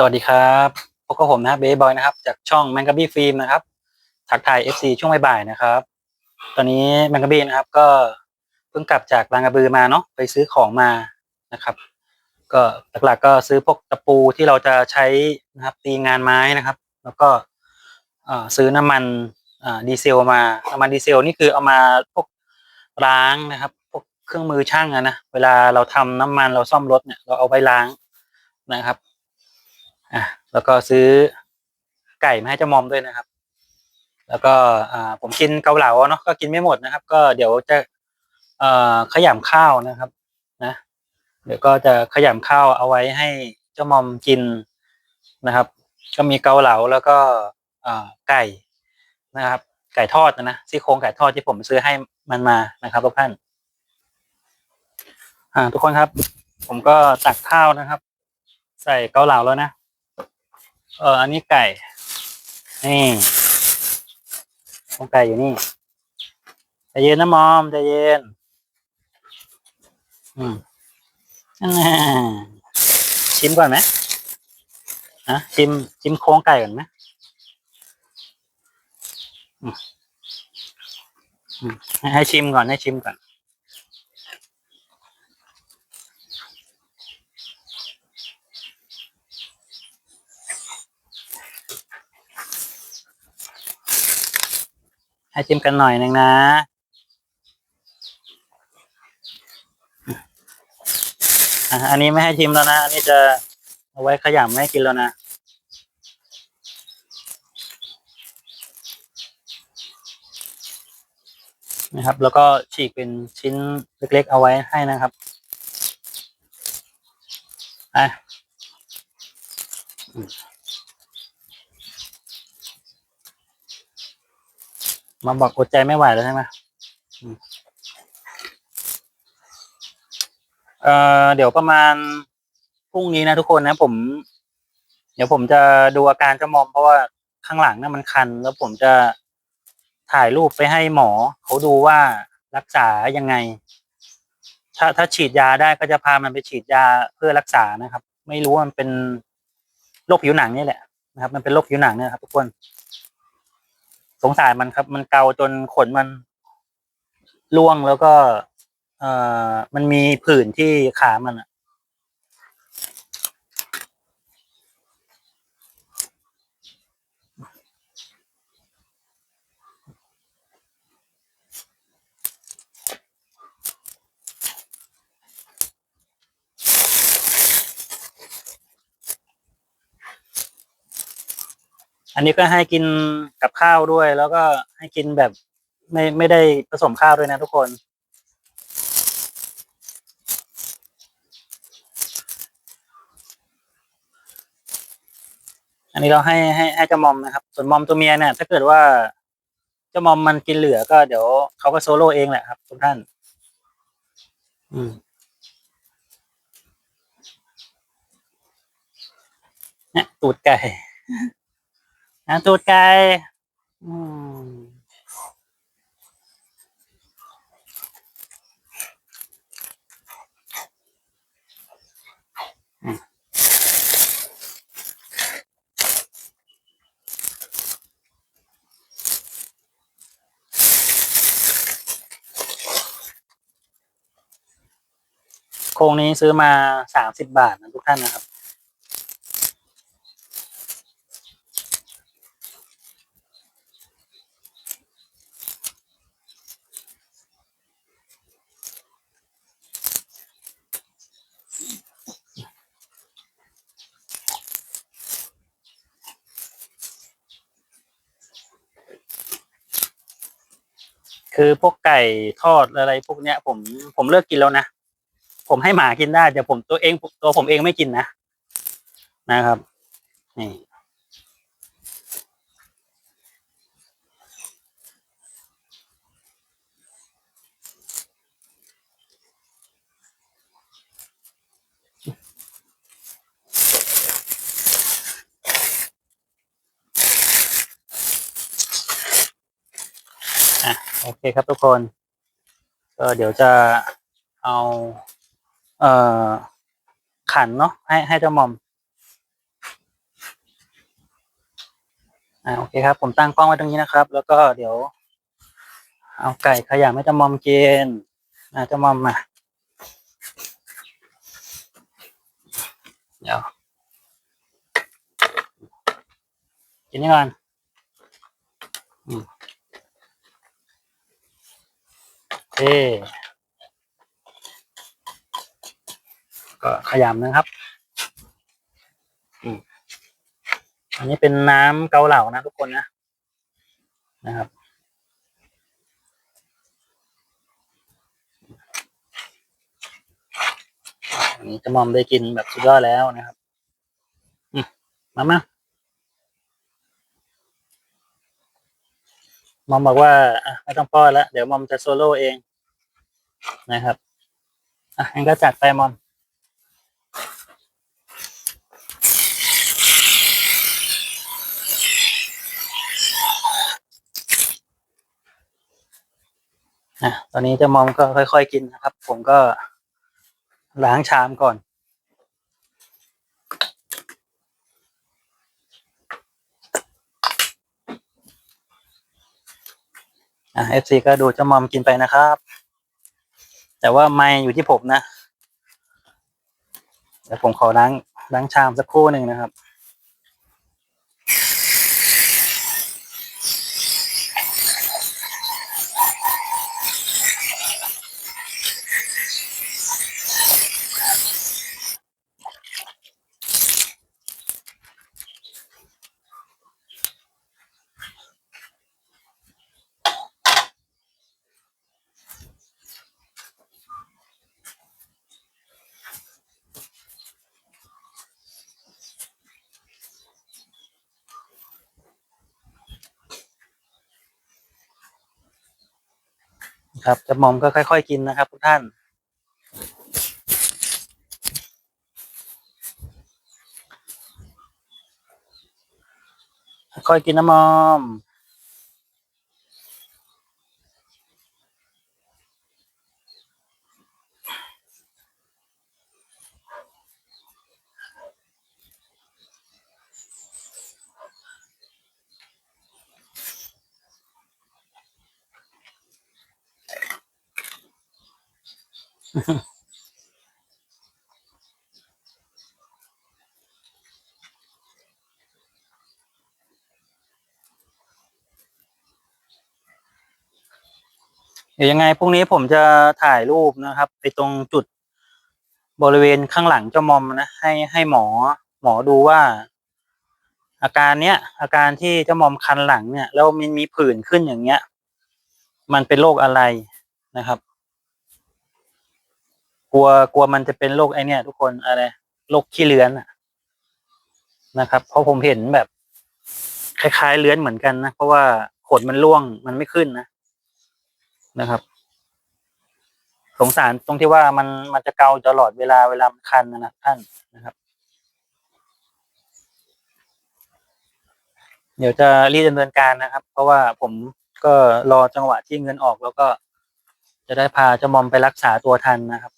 สวัสดีครับพบกับผมนะครับเบย์บอยนะครับ จากช่องแมงกะบี้ฟิล์มนะครับ ทักทาย FC ช่วงบ่ายๆนะครับ ตอนนี้แมงกะบี้นะครับ ก็เพิ่งกลับจากบางกระบือมาเนาะไปซื้อของมานะครับ ก็หลักๆก็ซื้อพวกตะปูที่เราจะใช้นะครับ ตีงานไม้นะครับ แล้วก็ซื้อน้ำมันดีเซลมาน้ำมันดีเซลนี่คือเอามาพวกล้างนะครับ พวกเครื่องมือช่างอะนะเวลาเราทำน้ำมันเราซ่อมรถเนี่ยเราเอาไว้ล้างนะครับ อะแล้วก็ซื้อไก่มาให้เจ้ามอมด้วยนะครับ แล้วก็อ่าผมกินเกาเหลาเนาะก็กินไม่หมดนะครับ ก็เดี๋ยวจะเอ่อขยำข้าวนะครับนะเดี๋ยวก็จะขยำข้าวเอาไว้ให้เจ้ามอมกินนะครับ ก็มีเกาเหลาแล้วก็อ่าไก่นะครับ ไก่ทอดนะนะซี่โครงไก่ทอดที่ผมซื้อให้มันมานะครับทุกท่านอ่าทุกคนครับ ผมก็ตักข้าวนะครับ ใส่เกาเหลาแล้วนะ เออ อันนี้ไก่ นี่ของไก่อยู่นี่ใจเย็นนะมอมใจเย็น อืมชิมก่อนไหมฮะชิม ชิมโครงไก่ก่อนไหมอืมอืมให้ชิมก่อน ให้ชิมก่อน ให้ชิมกันหน่อยหนึ่งนะอันนี้ไม่ให้ชิมแล้วนะ อันนี้จะเอาไว้ขยำไม่ให้กินแล้วนะนะครับ แล้วก็ฉีกเป็นชิ้นเล็กๆเอาไว้ให้นะครับอะ มาบอกอดใจไม่ไหวแล้วใช่ไหมเอ่อเดี๋ยวประมาณพรุ่งนี้นะทุกคนนะ ผม เดี๋ยวผมจะดูอาการเจ้ามอมเพราะว่าข้างหลังน่ะมันคัน แล้วผมจะถ่ายรูปไปให้หมอ เขาดูว่ารักษายังไง ถ้าถ้าฉีดยาได้ก็จะพามันไปฉีดยาเพื่อรักษานะครับ ไม่รู้ว่ามันเป็นโรคผิวหนังนี่แหละนะครับ มันเป็นโรคผิวหนังเนี่ยครับทุกคน สงสารมันครับ มันเกาจนขนมันร่วงแล้วก็ เอ่อมันมีผื่นที่ขามันอะ อันนี้ก็ให้กินกับข้าวด้วย แล้วก็ให้กินแบบไม่ไม่ได้ผสมข้าวด้วยนะทุกคน อันนี้เราให้ให้ให้เจ้ามอมนะครับ ส่วนมอมตัวเมียเนี่ยถ้าเกิดว่าเจ้ามอมมันกินเหลือก็เดี๋ยวเขาก็โซโล่เองแหละครับทุกท่าน อืมเนี่ยตูดไก่ นะตูดไก่อืมอืมโครงนี้ซื้อมาสามสิบบาทนะทุกท่านนะครับ คือพวกไก่ทอดอะไรพวกเนี้ย ผมผมเลิกกินแล้วนะ ผมให้หมากินได้แต่ผมตัวเองตัวผมเองไม่กินนะนะครับนี่อะ โอเคครับทุกคนก็เดี๋ยวจะเอา เอ่อ ขันเนาะให้ให้เจ้ามอมอ่าโอเคครับ ผมตั้งกล้องไว้ตรงนี้นะครับ แล้วก็เดี๋ยว เอาไก่ขยำให้เจะมอมกินอ่าเจะมอมมาเดี๋ยวกินนี่ก่อนอืม โอเคก็ขยำนะครับอืมอันนี้เป็นน้ำเกาเหลานะทุกคนนะนะครับ อันนี้เจะมอมได้กินแบบสุดยอดแล้วนะครับอืมมามามอมบอกว่าอะไม่ต้องป้อนแล้ว เดี๋ยวมอมจะโซโล่เอง นะครับ อะงั้นก็จัดไปมอมอะตอนนี้เจะมอมก็ค่อย ๆ กินนะครับ ผมก็ล้างชามก่อน อะเอฟซีก็ดูเจ้ามอมกินไปนะครับ แต่ว่าไม่อยู่ที่ผมนะเดี๋ยวผมขอล้างล้างชามสักครู่หนึ่งนะครับ ครับจะมอมก็ค่อย ๆ กินนะครับ ทุกท่าน ค่อยกินนะมอม เดี๋ยวยังไงพรุ่งนี้ผมจะถ่ายรูปนะครับไปตรงจุดบริเวณข้างหลังเจ้ามอมนะให้ให้หมอหมอดูว่า อาการเนี้ยอาการที่เจ้ามอมคันหลังเนี่ยแล้วมันมีผื่นขึ้นอย่างเงี้ย มันเป็นโรคอะไรนะครับ กลัวกลัวมันจะเป็นโรคไอเนี้ยทุกคนอะไรโรคขี้เลื้อนอะนะครับ เพราะผมเห็นแบบ คล้ายๆเลื้อนเหมือนกันนะเพราะว่าขนมันร่วงมันไม่ขึ้นนะนะครับ สงสารตรงที่ว่ามันมันจะเกาตลอดเวลาเวลามันคันนะนะท่านนะครับ เดี๋ยวจะรีบดำเนินการนะครับ เพราะว่าผมก็รอจังหวะที่เงินออกแล้วก็จะได้พาเจ้ามอมไปรักษาตัวทันนะครับ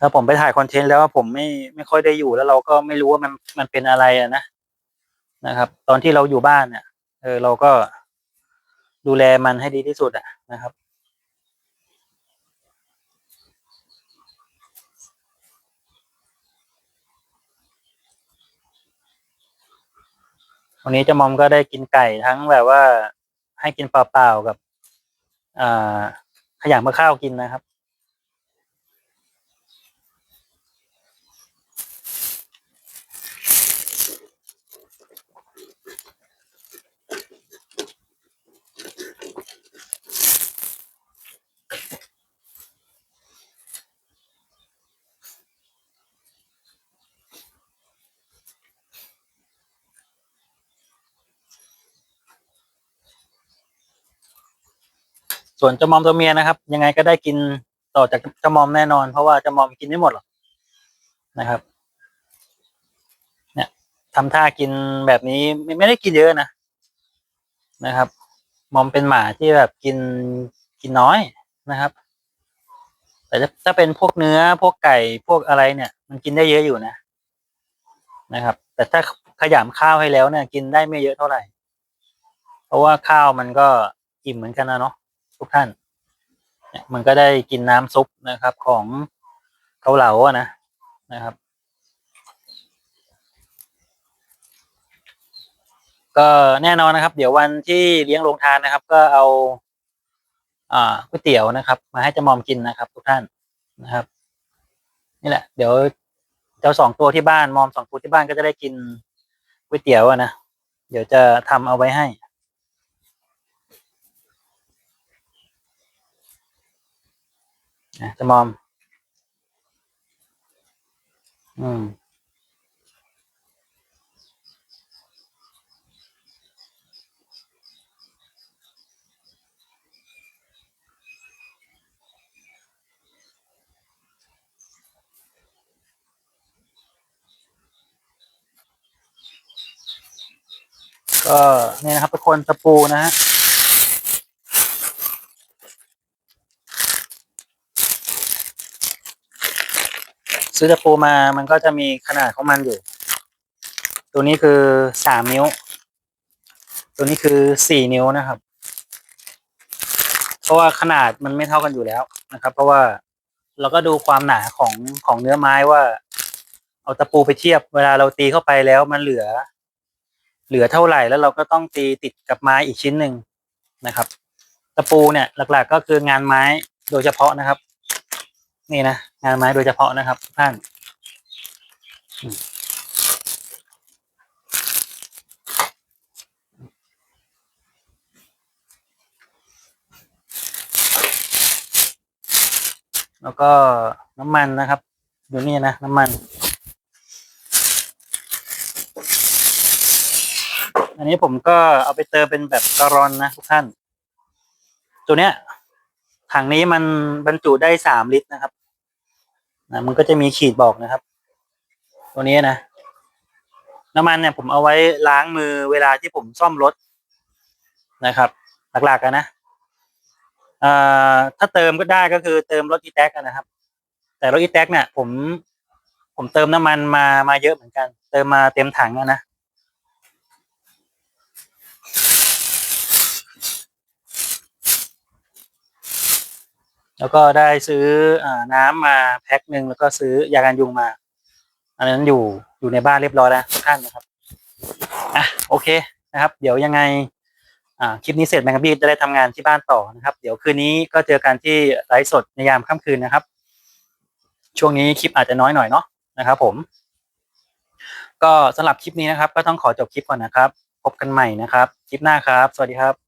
ถ้าผมไปถ่ายคอนเทนต์แล้วว่าผมไม่ไม่ค่อยได้อยู่แล้วเราก็ไม่รู้ว่ามันมันเป็นอะไรอะนะนะครับ ตอนที่เราอยู่บ้านเนี่ยเออเราก็ดูแลมันให้ดีที่สุดอะนะครับวันนี้เจามอมก็ได้กินไก่ทั้งแบบว่าให้กินเปล่าๆกับ อ่าขยำมะข้าวกินนะครับ ส่วนเจามอมตัวเมียนะครับ ยังไงก็ได้กินต่อจากเจามอมแน่นอน เพราะว่าเจามอมกินไม่หมดหรอกนะครับ เนี่ยทำท่ากินแบบนี้ไม่ไม่ได้กินเยอะนะนะครับ มอมเป็นหมาที่แบบกินกินน้อยนะครับ แต่ถ้าถ้าเป็นพวกเนื้อพวกไก่พวกอะไรเนี่ย มันกินได้เยอะอยู่นะนะครับ แต่ถ้าขยำข้าวให้แล้วเนี่ย กินได้ไม่เยอะเท่าไหร่ เพราะว่าข้าวมันก็อิ่มเหมือนกันนะเนาะ ทุกท่านเนี่ยมันก็ได้กินน้ำซุปนะครับ ของเกาเหลาอะนะนะครับ ก็แน่นอนนะครับ เดี๋ยววันที่เลี้ยงโรงทานนะครับ ก็เอาอ่าก๋วยเตี๋ยวนะครับ มาให้จามอมกินนะครับ ทุกท่านนะครับ นี่แหละ เดี๋ยวเจ้าสองตัวที่บ้านมอมสองตัวที่บ้านก็จะได้กินก๋วยเตี๋ยวอะนะเดี๋ยวจะทำเอาไว้ให้ นะจะมอม อืมก็เนี่ยนะครับทุกคนตะปูนะฮะ ซื้อตะปูมามันก็จะมีขนาดของมันอยู่ ตัวนี้คือสามนิ้ว ตัวนี้คือสี่นิ้วนะครับ เพราะว่าขนาดมันไม่เท่ากันอยู่แล้วนะครับ เพราะว่าเราก็ดูความหนาของของเนื้อไม้ว่า เอาตะปูไปเทียบ เวลาเราตีเข้าไปแล้วมันเหลือ เหลือเท่าไหร่แล้วเราก็ต้องตีติดกับไม้อีกชิ้นหนึ่งนะครับ ตะปูเนี่ยหลักๆ ก็คืองานไม้โดยเฉพาะนะครับ นี่นะงานไม้โดยเฉพาะนะครับทุกท่านแล้วก็น้ำมันนะครับ อยู่นี่นะน้ำมัน อันนี้ผมก็เอาไปเติมเป็นแบบกะรอนนะทุกท่าน ตัวเนี้ยถังนี้มันบรรจุได้สามลิตรนะครับ นะมันก็จะมีขีดบอกนะครับ ตัวนี้นะน้ำมันเนี่ยผมเอาไว้ล้างมือเวลาที่ผมซ่อมรถนะครับ หลักๆกันนะถ้าเติมก็ได้ก็คือเติมรถอีแท็กนะครับ แต่รถอีแท็กเนี่ยผมผมเติมน้ำมันมามาเยอะเหมือนกัน เติมมาเต็มถังนะ แล้วก็ได้ซื้ออน้ำมาแพ็คหนึ่งแล้วก็ซื้อยากันยุงมา อันนั้นอยู่อยู่ในบ้านเรียบร้อยแล้วทุกท่านนะครับอะโอเคนะครับ เดี๋ยวยังไงอ่าคลิปนี้เสร็จแมงกะบี้จะได้ทำงานที่บ้านต่อนะครับ เดี๋ยวคืนนี้ก็เจอกันที่ไลฟ์สดในยามค่ำคืนนะครับ ช่วงนี้คลิปอาจจะน้อยหน่อยเนาะนะครับ ผม ก็สำหรับคลิปนี้นะครับ ก็ต้องขอจบคลิปก่อนนะครับ พบกันใหม่นะครับ คลิปหน้าครับ สวัสดีครับ